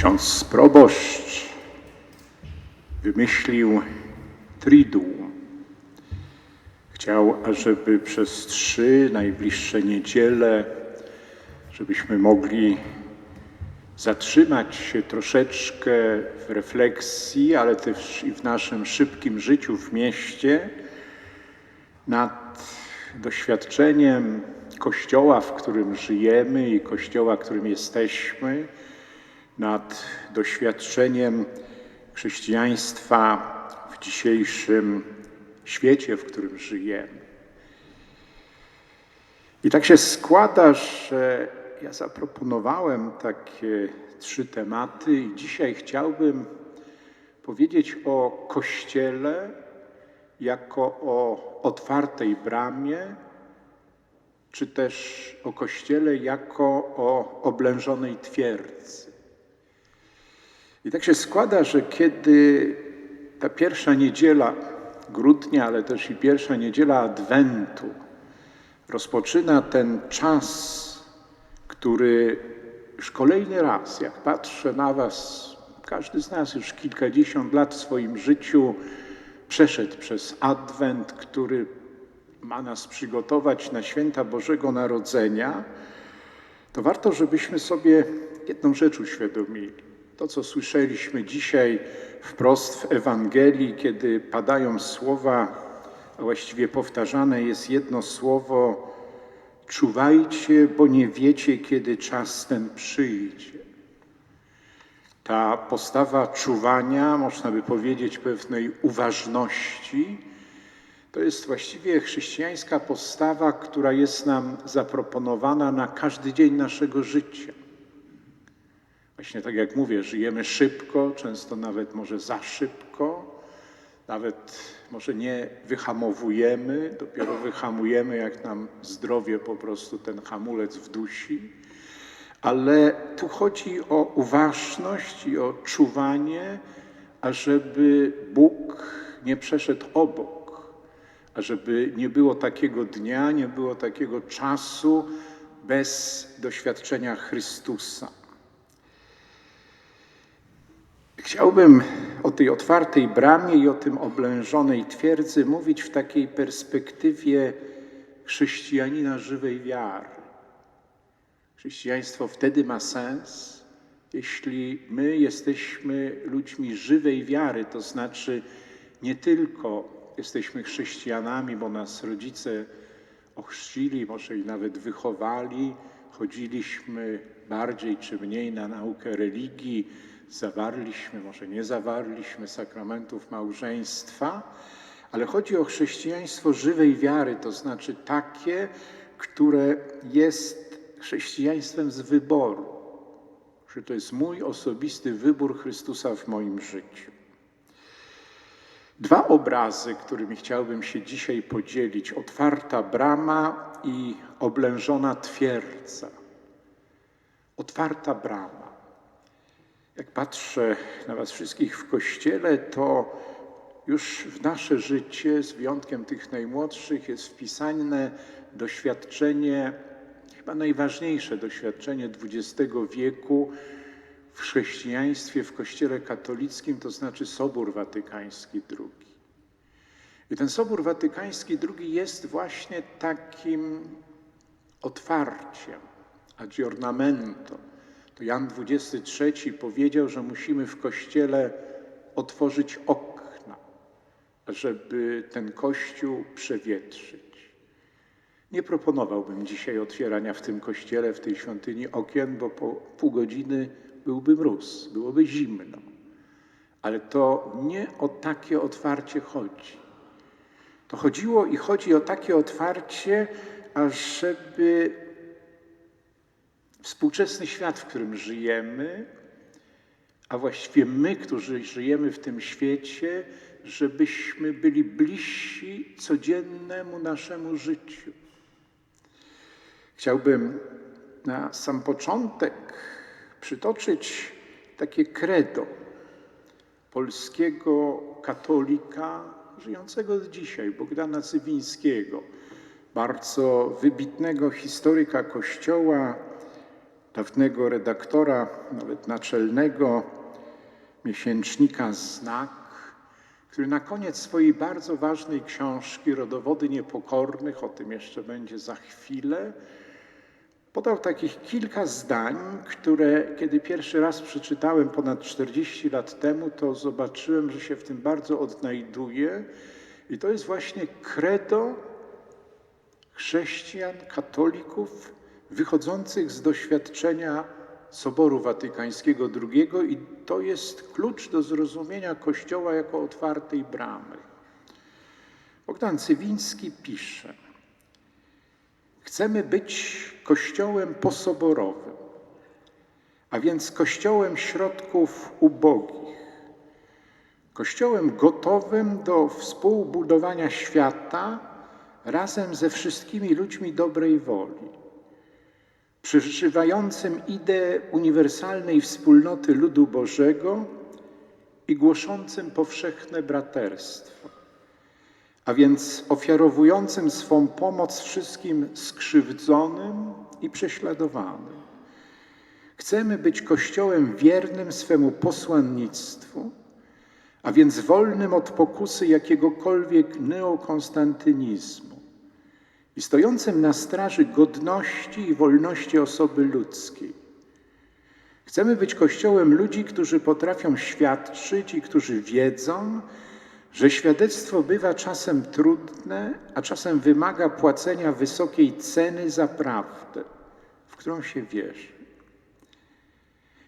Ksiądz proboszcz wymyślił triduum. Chciał, ażeby przez trzy najbliższe niedziele, żebyśmy mogli zatrzymać się troszeczkę w refleksji, ale też i w naszym szybkim życiu w mieście nad doświadczeniem Kościoła, w którym żyjemy i Kościoła, którym jesteśmy, nad doświadczeniem chrześcijaństwa w dzisiejszym świecie, w którym żyjemy. I tak się składa, że ja zaproponowałem takie trzy tematy, i dzisiaj chciałbym powiedzieć o Kościele jako o otwartej bramie, czy też o Kościele jako o oblężonej twierdzy. I tak się składa, że kiedy ta pierwsza niedziela grudnia, ale też i pierwsza niedziela Adwentu rozpoczyna ten czas, który już kolejny raz, jak patrzę na Was, każdy z nas już kilkadziesiąt lat w swoim życiu przeszedł przez Adwent, który ma nas przygotować na święta Bożego Narodzenia, to warto, żebyśmy sobie jedną rzecz uświadomili. To, co słyszeliśmy dzisiaj wprost w Ewangelii, kiedy padają słowa, a właściwie powtarzane jest jedno słowo: czuwajcie, bo nie wiecie, kiedy czas ten przyjdzie. Ta postawa czuwania, można by powiedzieć, pewnej uważności, to jest właściwie chrześcijańska postawa, która jest nam zaproponowana na każdy dzień naszego życia. Właśnie tak jak mówię, żyjemy szybko, często nawet może za szybko, nawet może nie wyhamowujemy, dopiero wyhamujemy, jak nam zdrowie po prostu ten hamulec wdusi. Ale tu chodzi o uważność i o czuwanie, ażeby Bóg nie przeszedł obok, ażeby nie było takiego dnia, nie było takiego czasu bez doświadczenia Chrystusa. Chciałbym o tej otwartej bramie i o tym oblężonej twierdzy mówić w takiej perspektywie chrześcijanina żywej wiary. Chrześcijaństwo wtedy ma sens, jeśli my jesteśmy ludźmi żywej wiary, to znaczy nie tylko jesteśmy chrześcijanami, bo nas rodzice ochrzcili, może i nawet wychowali, chodziliśmy bardziej czy mniej na naukę religii, zawarliśmy, może nie zawarliśmy sakramentów małżeństwa, ale chodzi o chrześcijaństwo żywej wiary, to znaczy takie, które jest chrześcijaństwem z wyboru, że to jest mój osobisty wybór Chrystusa w moim życiu. Dwa obrazy, którymi chciałbym się dzisiaj podzielić: otwarta brama i oblężona twierdza. Otwarta brama. Jak patrzę na Was wszystkich w kościele, to już w nasze życie, z wyjątkiem tych najmłodszych, jest wpisane doświadczenie, chyba najważniejsze doświadczenie XX wieku w chrześcijaństwie, w Kościele katolickim, to znaczy Sobór Watykański II. I ten Sobór Watykański II jest właśnie takim otwarciem, aggiornamento. Jan XXIII powiedział, że musimy w Kościele otworzyć okna, żeby ten Kościół przewietrzyć. Nie proponowałbym dzisiaj otwierania w tym kościele, w tej świątyni okien, bo po pół godziny byłby mróz, byłoby zimno. Ale to nie o takie otwarcie chodzi. To chodziło i chodzi o takie otwarcie, ażeby współczesny świat, w którym żyjemy, a właściwie my, którzy żyjemy w tym świecie, żebyśmy byli bliżsi codziennemu naszemu życiu. Chciałbym na sam początek przytoczyć takie credo polskiego katolika żyjącego dzisiaj, Bogdana Cywińskiego, bardzo wybitnego historyka Kościoła, dawnego redaktora, nawet naczelnego miesięcznika Znak, który na koniec swojej bardzo ważnej książki Rodowody Niepokornych, o tym jeszcze będzie za chwilę, podał takich kilka zdań, które kiedy pierwszy raz przeczytałem ponad 40 lat temu, to zobaczyłem, że się w tym bardzo odnajduję. I to jest właśnie credo chrześcijan, katolików wychodzących z doświadczenia Soboru Watykańskiego II i to jest klucz do zrozumienia Kościoła jako otwartej bramy. Bogdan Cywiński pisze: Chcemy być Kościołem posoborowym, a więc Kościołem środków ubogich, Kościołem gotowym do współbudowania świata razem ze wszystkimi ludźmi dobrej woli przeżywającym ideę uniwersalnej wspólnoty ludu Bożego i głoszącym powszechne braterstwo, a więc ofiarowującym swą pomoc wszystkim skrzywdzonym i prześladowanym. Chcemy być Kościołem wiernym swemu posłannictwu, a więc wolnym od pokusy jakiegokolwiek neokonstantynizmu i stojącym na straży godności i wolności osoby ludzkiej. Chcemy być Kościołem ludzi, którzy potrafią świadczyć i którzy wiedzą, że świadectwo bywa czasem trudne, a czasem wymaga płacenia wysokiej ceny za prawdę, w którą się wierzy.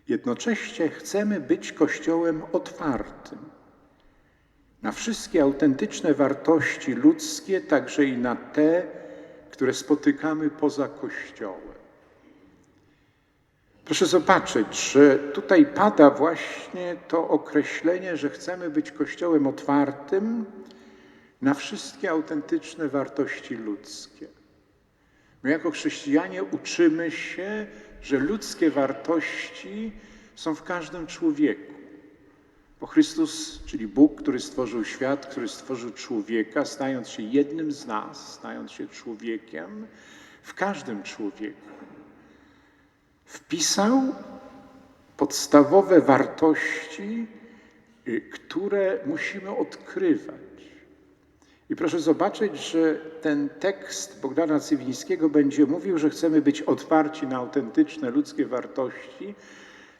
Jednocześnie chcemy być Kościołem otwartym na wszystkie autentyczne wartości ludzkie, także i na te, które spotykamy poza Kościołem. Proszę zobaczyć, że tutaj pada właśnie to określenie, że chcemy być Kościołem otwartym na wszystkie autentyczne wartości ludzkie. My jako chrześcijanie uczymy się, że ludzkie wartości są w każdym człowieku. Bo Chrystus, czyli Bóg, który stworzył świat, który stworzył człowieka, stając się jednym z nas, stając się człowiekiem, w każdym człowieku wpisał podstawowe wartości, y, które musimy odkrywać. I proszę zobaczyć, że ten tekst Bogdana Cywińskiego będzie mówił, że chcemy być otwarci na autentyczne ludzkie wartości,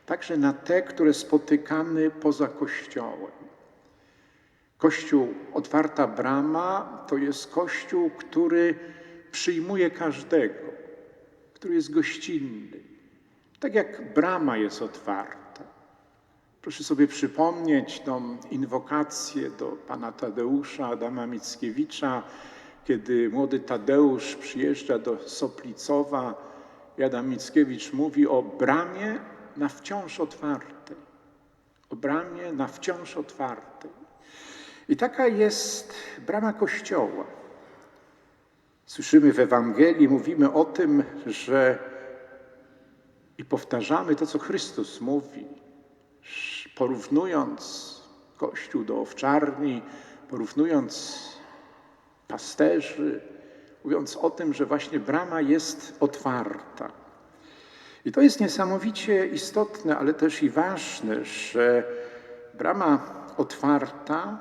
także na te, które spotykamy poza Kościołem. Kościół Otwarta Brama to jest Kościół, który przyjmuje każdego, który jest gościnny. Tak jak brama jest otwarta. Proszę sobie przypomnieć tą inwokację do pana Tadeusza Adama Mickiewicza, kiedy młody Tadeusz przyjeżdża do Soplicowa i Adam Mickiewicz mówi o bramie na wciąż otwartej. O bramie na wciąż otwartej. I taka jest brama Kościoła. Słyszymy w Ewangelii, mówimy o tym, że i powtarzamy to, co Chrystus mówi, porównując Kościół do owczarni, porównując pasterzy, mówiąc o tym, że właśnie brama jest otwarta. I to jest niesamowicie istotne, ale też i ważne, że brama otwarta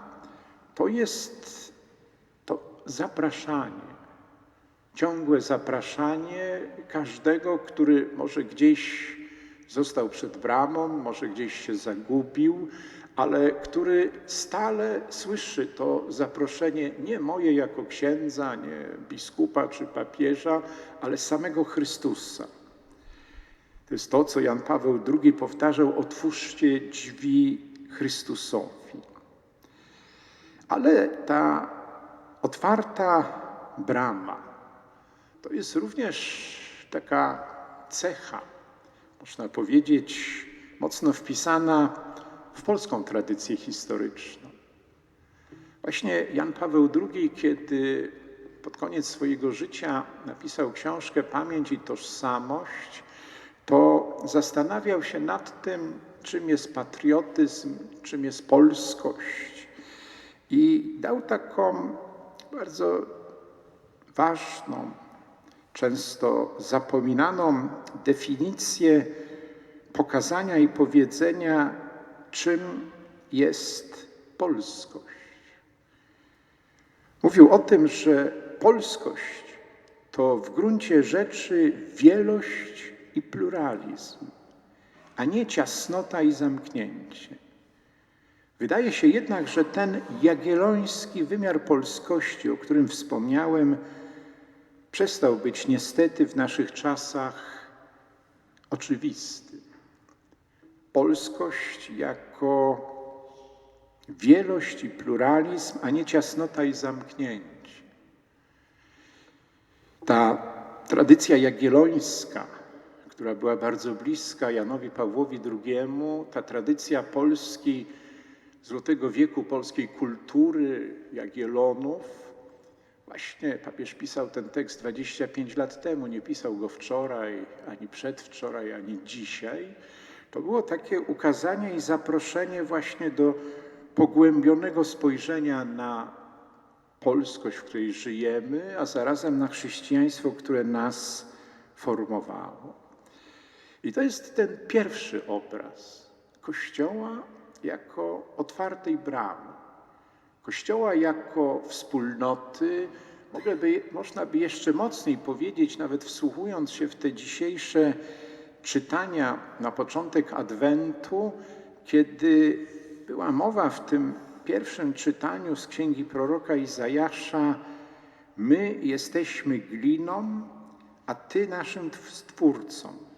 to jest to zapraszanie, ciągłe zapraszanie każdego, który może gdzieś został przed bramą, może gdzieś się zagubił, ale który stale słyszy to zaproszenie nie moje jako księdza, nie biskupa czy papieża, ale samego Chrystusa. To jest to, co Jan Paweł II powtarzał: otwórzcie drzwi Chrystusowi. Ale ta otwarta brama to jest również taka cecha, można powiedzieć, mocno wpisana w polską tradycję historyczną. Właśnie Jan Paweł II, kiedy pod koniec swojego życia napisał książkę Pamięć i Tożsamość, to zastanawiał się nad tym, czym jest patriotyzm, czym jest polskość. I dał taką bardzo ważną często zapominaną definicję pokazania i powiedzenia, czym jest polskość. Mówił o tym, że polskość to w gruncie rzeczy wielość i pluralizm, a nie ciasnota i zamknięcie. Wydaje się jednak, że ten jagielloński wymiar polskości, o którym wspomniałem, przestał być niestety w naszych czasach oczywisty. Polskość jako wielość i pluralizm, a nie ciasnota i zamknięcie. Ta tradycja jagiellońska, która była bardzo bliska Janowi Pawłowi II, ta tradycja Polski, złotego wieku polskiej kultury Jagiellonów, Właśnie papież pisał ten tekst 25 lat temu, nie pisał go wczoraj, ani przedwczoraj, ani dzisiaj. To było takie ukazanie i zaproszenie właśnie do pogłębionego spojrzenia na polskość, w której żyjemy, a zarazem na chrześcijaństwo, które nas formowało. I to jest ten pierwszy obraz Kościoła jako otwartej bramy. Kościoła jako wspólnoty, by, można by jeszcze mocniej powiedzieć, nawet wsłuchując się w te dzisiejsze czytania na początek Adwentu, kiedy była mowa w tym pierwszym czytaniu z księgi proroka Izajasza: My jesteśmy gliną, a Ty naszym stwórcą.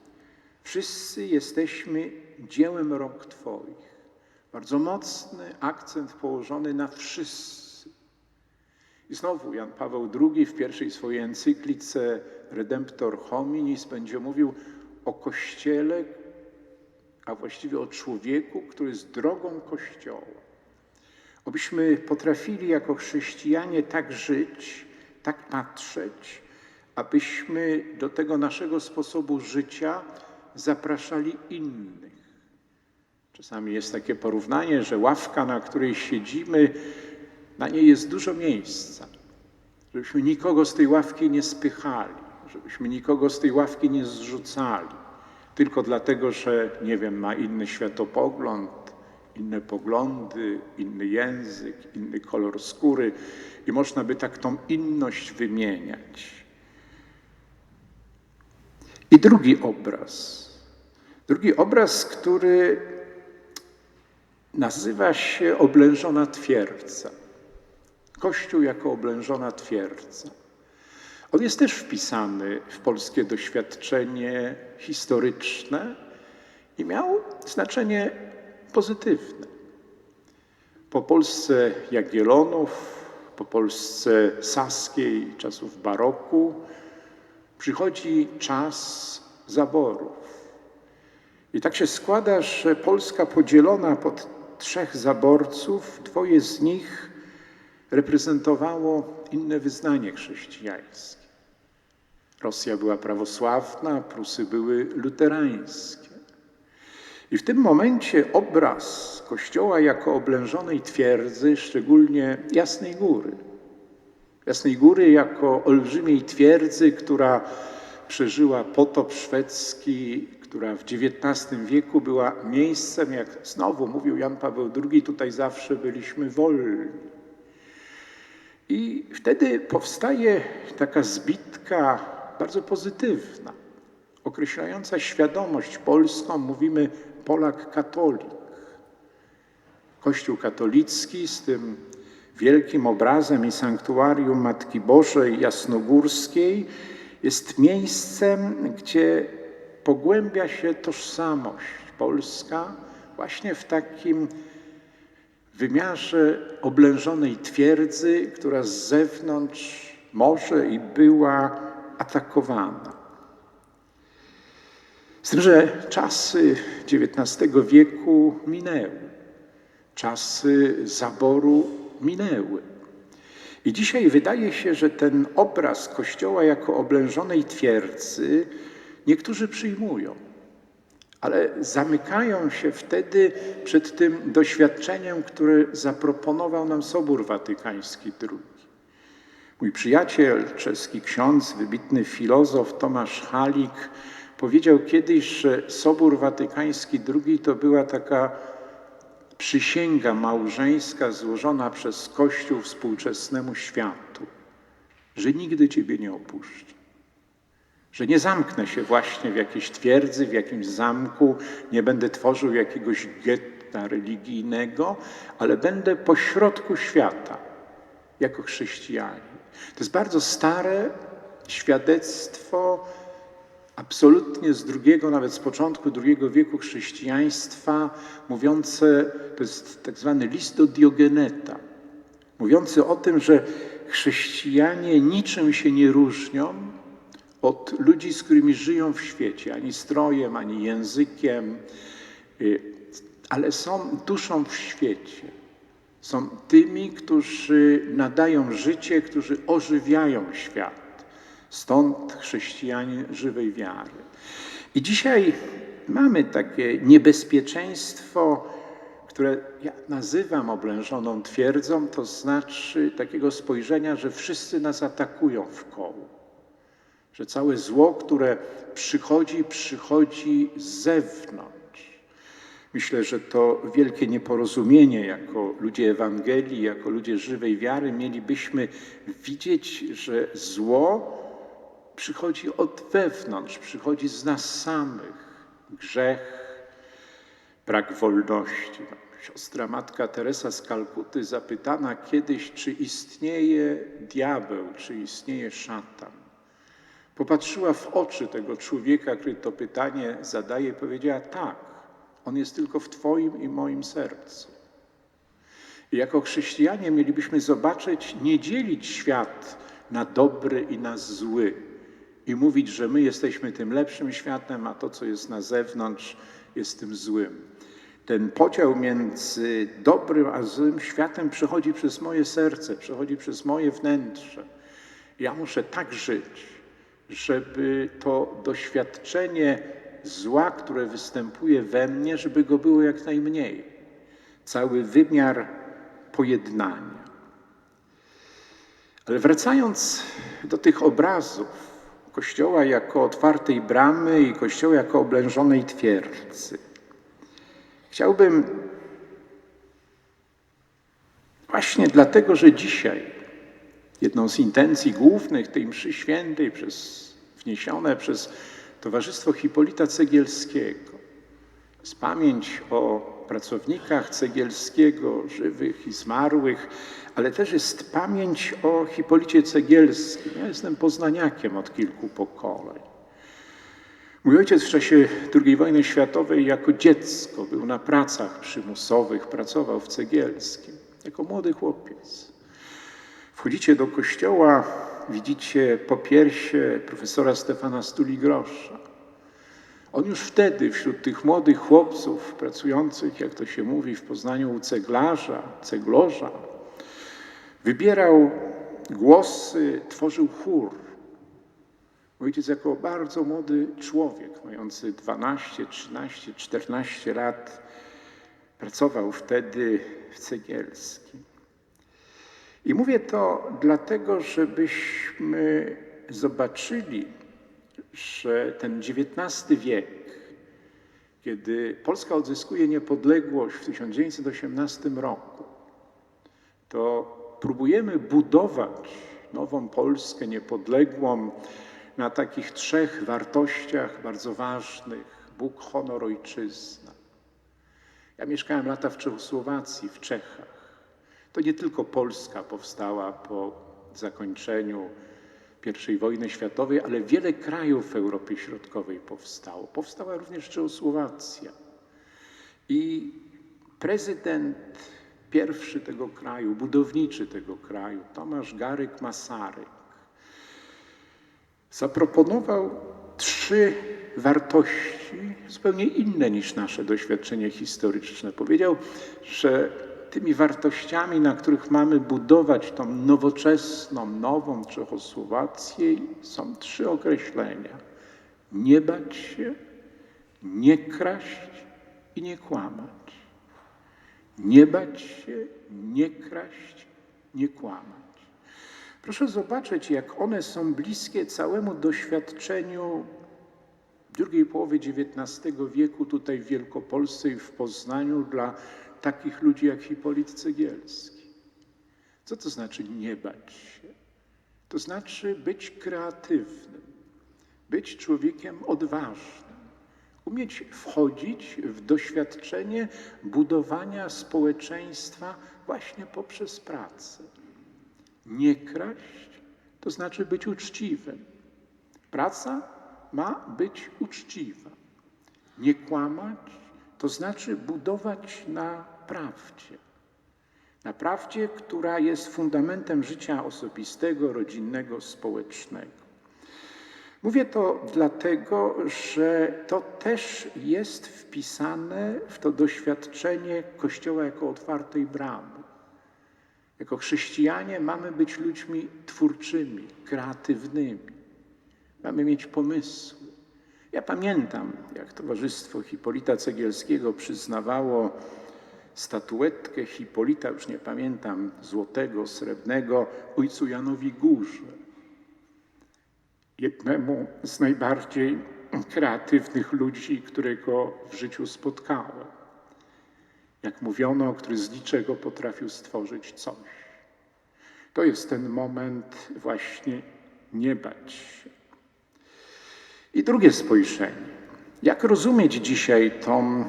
Wszyscy jesteśmy dziełem rąk Twoich. Bardzo mocny akcent położony na wszyscy. I znowu Jan Paweł II w pierwszej swojej encyklice Redemptor Hominis będzie mówił o Kościele, a właściwie o człowieku, który jest drogą Kościoła. Obyśmy potrafili jako chrześcijanie tak żyć, tak patrzeć, abyśmy do tego naszego sposobu życia zapraszali innych. Czasami jest takie porównanie, że ławka, na której siedzimy, na niej jest dużo miejsca, żebyśmy nikogo z tej ławki nie spychali, żebyśmy nikogo z tej ławki nie zrzucali, tylko dlatego, że, nie wiem, ma inny światopogląd, inne poglądy, inny język, inny kolor skóry i można by tak tą inność wymieniać. I drugi obraz. Drugi obraz, który nazywa się oblężona twierdza. Kościół jako oblężona twierdza. On jest też wpisany w polskie doświadczenie historyczne i miał znaczenie pozytywne. Po Polsce Jagiellonów, po Polsce saskiej czasów baroku przychodzi czas zaborów. I tak się składa, że Polska podzielona pod trzech zaborców, dwoje z nich reprezentowało inne wyznanie chrześcijańskie. Rosja była prawosławna, Prusy były luterańskie. I w tym momencie obraz Kościoła jako oblężonej twierdzy, szczególnie Jasnej Góry, Jasnej Góry jako olbrzymiej twierdzy, która przeżyła potop szwedzki, która w XIX wieku była miejscem, jak znowu mówił Jan Paweł II, tutaj zawsze byliśmy wolni. I wtedy powstaje taka zbitka bardzo pozytywna, określająca świadomość polską, mówimy Polak katolik. Kościół katolicki z tym wielkim obrazem i sanktuarium Matki Bożej Jasnogórskiej jest miejscem, gdzie pogłębia się tożsamość polska właśnie w takim wymiarze oblężonej twierdzy, która z zewnątrz może i była atakowana. Z tym, że czasy XIX wieku minęły, czasy zaboru minęły. I dzisiaj wydaje się, że ten obraz Kościoła jako oblężonej twierdzy niektórzy przyjmują, ale zamykają się wtedy przed tym doświadczeniem, które zaproponował nam Sobór Watykański II. Mój przyjaciel, czeski ksiądz, wybitny filozof Tomasz Halik powiedział kiedyś, że Sobór Watykański II to była taka przysięga małżeńska złożona przez Kościół współczesnemu światu, że nigdy Ciebie nie opuszczę. Że nie zamknę się właśnie w jakiejś twierdzy, w jakimś zamku, nie będę tworzył jakiegoś getta religijnego, ale będę pośrodku świata jako chrześcijanin. To jest bardzo stare świadectwo, absolutnie z drugiego, nawet z początku II wieku chrześcijaństwa, mówiące, to jest tak zwany list do Diogeneta, mówiący o tym, że chrześcijanie niczym się nie różnią od ludzi, z którymi żyją w świecie, ani strojem, ani językiem, y, ale są duszą w świecie. Są tymi, którzy nadają życie, którzy ożywiają świat. Stąd chrześcijanie żywej wiary. I dzisiaj mamy takie niebezpieczeństwo, które ja nazywam oblężoną twierdzą, to znaczy takiego spojrzenia, że wszyscy nas atakują w koło. Że całe zło, które przychodzi, przychodzi z zewnątrz. Myślę, że to wielkie nieporozumienie jako ludzie Ewangelii, jako ludzie żywej wiary mielibyśmy widzieć, że zło przychodzi od wewnątrz, przychodzi z nas samych. Grzech, brak wolności. Siostra matka Teresa z Kalkuty zapytana kiedyś, czy istnieje diabeł, czy istnieje szatan. Popatrzyła w oczy tego człowieka, który to pytanie zadaje, i powiedziała tak. On jest tylko w Twoim i moim sercu. I jako chrześcijanie mielibyśmy zobaczyć, nie dzielić świat na dobry i na zły i mówić, że my jesteśmy tym lepszym światem, a to, co jest na zewnątrz, jest tym złym. Ten podział między dobrym a złym światem przechodzi przez moje serce, przechodzi przez moje wnętrze. Ja muszę tak żyć, żeby to doświadczenie zła, które występuje we mnie, żeby go było jak najmniej. Cały wymiar pojednania. Ale wracając do tych obrazów Kościoła jako otwartej bramy i Kościoła jako oblężonej twierdzy, chciałbym właśnie dlatego, że dzisiaj jedną z intencji głównych tej mszy świętej przez, wniesione przez Towarzystwo Hipolita Cegielskiego. Z pamięć o pracownikach Cegielskiego, żywych i zmarłych, ale też jest pamięć o Hipolicie Cegielskim. Ja jestem poznaniakiem od kilku pokoleń. Mój ojciec w czasie II wojny światowej jako dziecko był na pracach przymusowych, pracował w Cegielskim, jako młody chłopiec. Wchodzicie do kościoła, widzicie popiersie profesora Stefana Stuli-Grosza. On już wtedy wśród tych młodych chłopców pracujących, jak to się mówi w Poznaniu, u ceglarza, ceglarza, wybierał głosy, tworzył chór. Ojciec jako bardzo młody człowiek, mający 12, 13, 14 lat, pracował wtedy w Cegielskim. I mówię to dlatego, żebyśmy zobaczyli, że ten XIX wiek, kiedy Polska odzyskuje niepodległość w 1918 roku, to próbujemy budować nową Polskę niepodległą na takich trzech wartościach bardzo ważnych: Bóg, honor, ojczyzna. Ja mieszkałem lata w Czechosłowacji, w Czechach. To nie tylko Polska powstała po zakończeniu I wojny światowej, ale wiele krajów w Europie Środkowej powstało. Powstała również Czechosłowacja. I prezydent pierwszy tego kraju, budowniczy tego kraju, Tomasz Garyk Masaryk, zaproponował trzy wartości zupełnie inne niż nasze doświadczenie historyczne. Powiedział, że tymi wartościami, na których mamy budować tą nowoczesną, nową Czechosłowację, są trzy określenia. Nie bać się, nie kraść i nie kłamać. Nie bać się, nie kraść, nie kłamać. Proszę zobaczyć, jak one są bliskie całemu doświadczeniu drugiej połowy XIX wieku tutaj w Wielkopolsce i w Poznaniu dla takich ludzi jak Hipolit Cegielski. Co to znaczy nie bać się? To znaczy być kreatywnym, być człowiekiem odważnym, umieć wchodzić w doświadczenie budowania społeczeństwa właśnie poprzez pracę. Nie kraść to znaczy być uczciwym. Praca ma być uczciwa. Nie kłamać to znaczy budować na prawdzie. Na która jest fundamentem życia osobistego, rodzinnego, społecznego. Mówię to dlatego, że to też jest wpisane w to doświadczenie Kościoła jako otwartej bramy. Jako chrześcijanie mamy być ludźmi twórczymi, kreatywnymi. Mamy mieć pomysły. Ja pamiętam, jak Towarzystwo Hipolita Cegielskiego przyznawało statuetkę Hipolita, już nie pamiętam, złotego, srebrnego, ojcu Janowi Górze. Jednemu z najbardziej kreatywnych ludzi, którego w życiu spotkałem. Jak mówiono, który z niczego potrafił stworzyć coś. To jest ten moment właśnie nie bać się. I drugie spojrzenie. Jak rozumieć dzisiaj tą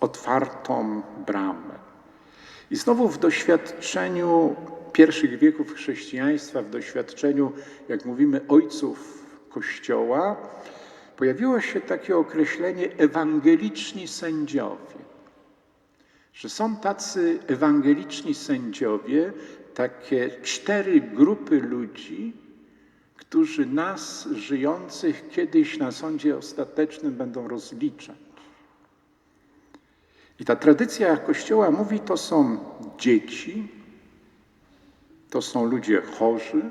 otwartą bramę? I znowu w doświadczeniu pierwszych wieków chrześcijaństwa, w doświadczeniu, jak mówimy, ojców Kościoła, pojawiło się takie określenie ewangeliczni sędziowie. Że są tacy ewangeliczni sędziowie, takie cztery grupy ludzi, którzy nas, żyjących, kiedyś na sądzie ostatecznym będą rozliczać. I ta tradycja Kościoła mówi, to są dzieci, to są ludzie chorzy,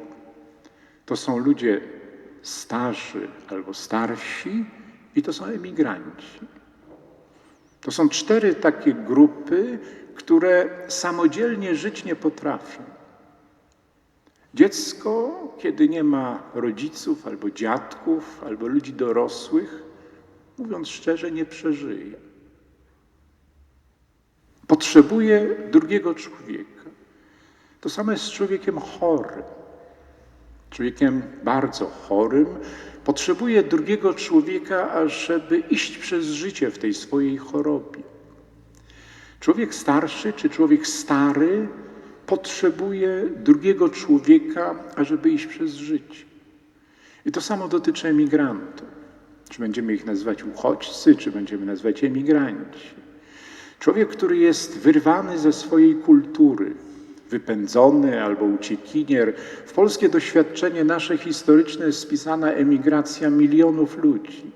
to są ludzie starzy albo starsi i to są emigranci. To są cztery takie grupy, które samodzielnie żyć nie potrafią. Dziecko, kiedy nie ma rodziców albo dziadków, albo ludzi dorosłych, mówiąc szczerze, nie przeżyje. Potrzebuje drugiego człowieka. To samo jest z człowiekiem chorym. Człowiekiem bardzo chorym potrzebuje drugiego człowieka, ażeby iść przez życie w tej swojej chorobie. Człowiek starszy czy człowiek stary potrzebuje drugiego człowieka, ażeby iść przez życie. I to samo dotyczy emigrantów. Czy będziemy ich nazywać uchodźcy, czy będziemy nazywać emigranci. Człowiek, który jest wyrwany ze swojej kultury, wypędzony albo uciekinier. W polskie doświadczenie nasze historyczne jest spisana emigracja milionów ludzi.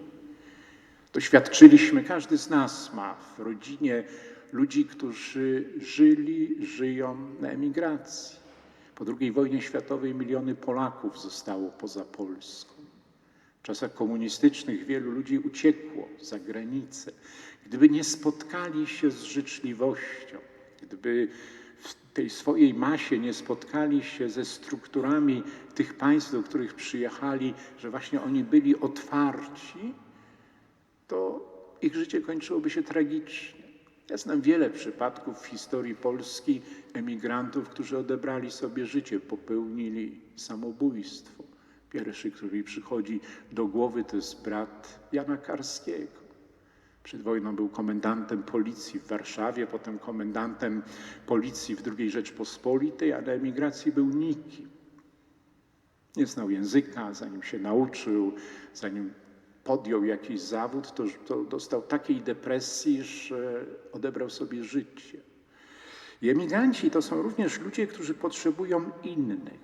Doświadczyliśmy, każdy z nas ma w rodzinie ludzi, którzy żyli, żyją na emigracji. Po II wojnie światowej miliony Polaków zostało poza Polską. W czasach komunistycznych wielu ludzi uciekło za granicę. Gdyby nie spotkali się z życzliwością, gdyby w tej swojej masie nie spotkali się ze strukturami tych państw, do których przyjechali, że właśnie oni byli otwarci, to ich życie kończyłoby się tragicznie. Ja znam wiele przypadków w historii Polski emigrantów, którzy odebrali sobie życie, popełnili samobójstwo. Pierwszy, który mi przychodzi do głowy, to jest brat Jana Karskiego. Przed wojną był komendantem policji w Warszawie, potem komendantem policji w II Rzeczpospolitej, a emigracji był nikim. Nie znał języka, zanim się nauczył, zanim podjął jakiś zawód, to, to dostał takiej depresji, że odebrał sobie życie. I emigranci to są również ludzie, którzy potrzebują innych.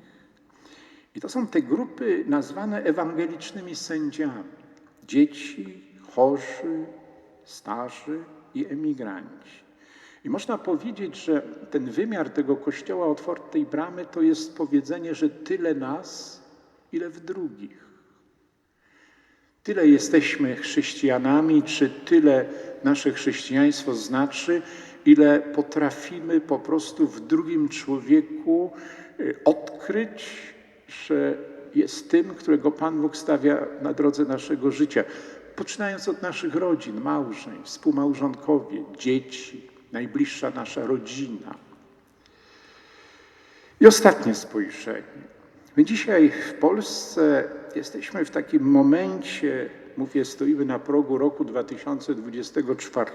I to są te grupy nazwane ewangelicznymi sędziami. Dzieci, chorzy, starzy i emigranci. I można powiedzieć, że ten wymiar tego kościoła otwartej bramy to jest powiedzenie, że tyle nas, ile w drugich. Tyle jesteśmy chrześcijanami, czy tyle nasze chrześcijaństwo znaczy, ile potrafimy po prostu w drugim człowieku y, odkryć że jest tym, którego Pan Bóg stawia na drodze naszego życia. Poczynając od naszych rodzin, małżeń, współmałżonkowie, dzieci, najbliższa nasza rodzina. I ostatnie spojrzenie. My dzisiaj w Polsce jesteśmy w takim momencie, mówię, stoimy na progu roku 2024,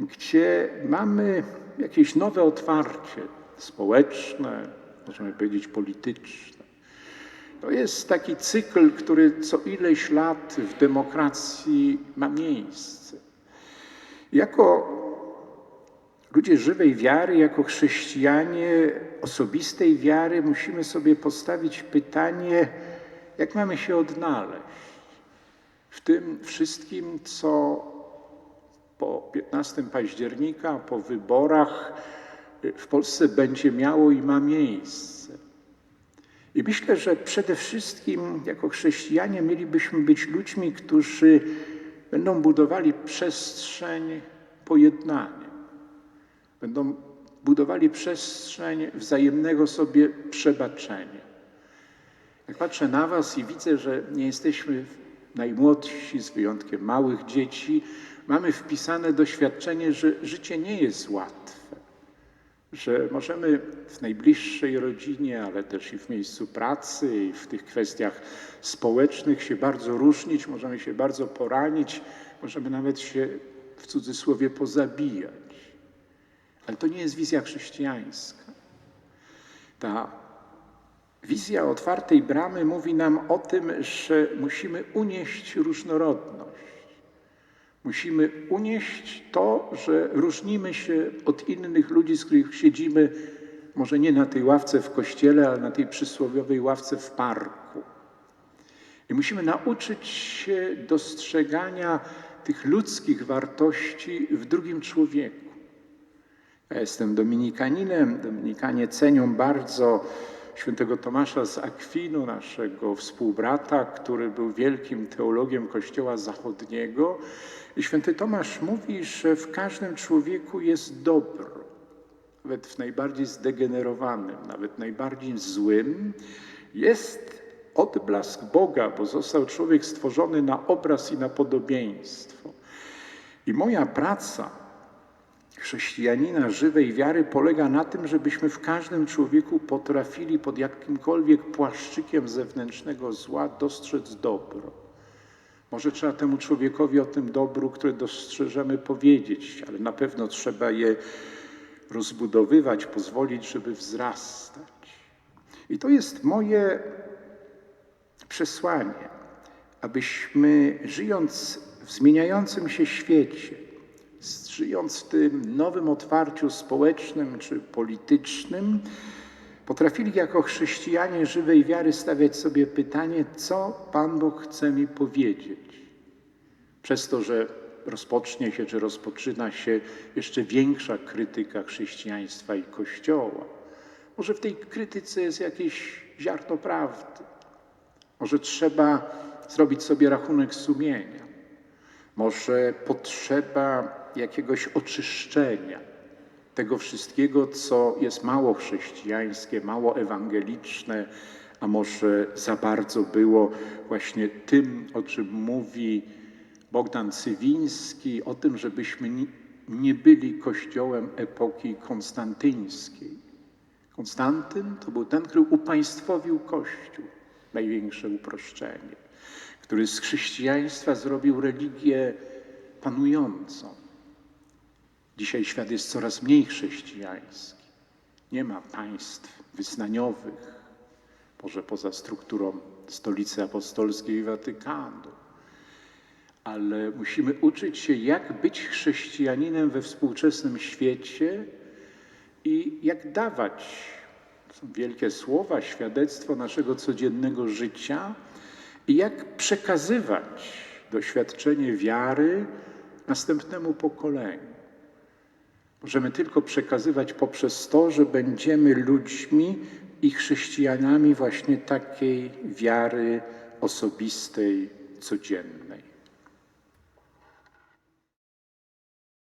gdzie mamy jakieś nowe otwarcie społeczne, możemy powiedzieć polityczne. To jest taki cykl, który co ileś lat w demokracji ma miejsce. Jako ludzie żywej wiary, jako chrześcijanie osobistej wiary, musimy sobie postawić pytanie, jak mamy się odnaleźć w tym wszystkim, co po 15 października, po wyborach w Polsce będzie miało i ma miejsce. I myślę, że przede wszystkim jako chrześcijanie mielibyśmy być ludźmi, którzy będą budowali przestrzeń pojednania, będą budowali przestrzeń wzajemnego sobie przebaczenia. Jak patrzę na Was i widzę, że nie jesteśmy najmłodsi, z wyjątkiem małych dzieci, mamy wpisane doświadczenie, że życie nie jest łatwe, że możemy w najbliższej rodzinie, ale też i w miejscu pracy, i w tych kwestiach społecznych się bardzo różnić, możemy się bardzo poranić, możemy nawet się w cudzysłowie pozabijać. Ale to nie jest wizja chrześcijańska. Ta wizja otwartej bramy mówi nam o tym, że musimy unieść różnorodność. Musimy unieść to, że różnimy się od innych ludzi, z których siedzimy, może nie na tej ławce w kościele, ale na tej przysłowiowej ławce w parku. I musimy nauczyć się dostrzegania tych ludzkich wartości w drugim człowieku. Ja jestem dominikaninem. Dominikanie cenią bardzo świętego Tomasza z Akwinu, naszego współbrata, który był wielkim teologiem Kościoła Zachodniego. I święty Tomasz mówi, że w każdym człowieku jest dobro, nawet w najbardziej zdegenerowanym, nawet najbardziej złym, jest odblask Boga, bo został człowiek stworzony na obraz i na podobieństwo. I moja praca chrześcijanina żywej wiary polega na tym, żebyśmy w każdym człowieku potrafili pod jakimkolwiek płaszczykiem zewnętrznego zła dostrzec dobro. Może trzeba temu człowiekowi o tym dobru, które dostrzeżemy, powiedzieć, ale na pewno trzeba je rozbudowywać, pozwolić, żeby wzrastać. I to jest moje przesłanie, abyśmy żyjąc w zmieniającym się świecie, żyjąc w tym nowym otwarciu społecznym czy politycznym, potrafili jako chrześcijanie żywej wiary stawiać sobie pytanie, co Pan Bóg chce mi powiedzieć. Przez to, że rozpocznie się czy rozpoczyna się jeszcze większa krytyka chrześcijaństwa i Kościoła. Może w tej krytyce jest jakieś ziarno prawdy. Może trzeba zrobić sobie rachunek sumienia. Może potrzeba jakiegoś oczyszczenia tego wszystkiego, co jest mało chrześcijańskie, mało ewangeliczne, a może za bardzo było właśnie tym, o czym mówi Bogdan Cywiński, o tym, żebyśmy nie byli kościołem epoki konstantyńskiej. Konstantyn to był ten, który upaństwowił Kościół, największe uproszczenie, który z chrześcijaństwa zrobił religię panującą. Dzisiaj świat jest coraz mniej chrześcijański. Nie ma państw wyznaniowych, może poza strukturą stolicy apostolskiej i Watykanu. Ale musimy uczyć się, jak być chrześcijaninem we współczesnym świecie i jak dawać są wielkie słowa, świadectwo naszego codziennego życia i jak przekazywać doświadczenie wiary następnemu pokoleniu. Możemy tylko przekazywać poprzez to, że będziemy ludźmi i chrześcijanami właśnie takiej wiary osobistej, codziennej.